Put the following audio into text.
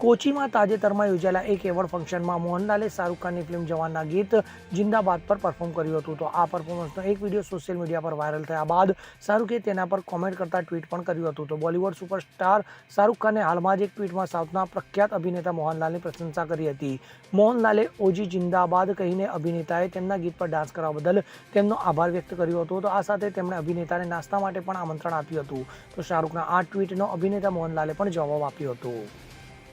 કોચીમાં તાજેતરમાં યોજાયેલા એક એવોર્ડ ફંક્શનમાં મોહનલાલે શાહરૂખ ખાનની ફિલ્મ જવાનના ગીત જિંદાબાદ પર પરફોર્મ કર્યું હતું. તો આ પરફોર્મન્સનો એક વીડિયો સોશિયલ મીડિયા પર વાયરલ થયા બાદ શાહરૂખે તેના પર કોમેન્ટ કરતા ટ્વીટ પણ કર્યું હતું. તો બોલિવૂડ સુપરસ્ટાર શાહરૂખ ખાને હાલમાં જ એક ટ્વીટમાં સાઉથના પ્રખ્યાત અભિનેતા મોહનલાલની પ્રશંસા કરી હતી. મોહનલાલે ઓજી જિંદાબાદ કહીને અભિનેતાએ તેમના ગીત પર ડાન્સ કરવા બદલ તેમનો આભાર વ્યક્ત કર્યો હતો. તો આ સાથે તેમણે અભિનેતાને નાસ્તા માટે પણ આમંત્રણ આપ્યું હતું. તો શાહરૂખના આ ટ્વીટનો અભિનેતા મોહનલાલે પણ જવાબ આપ્યો હતો.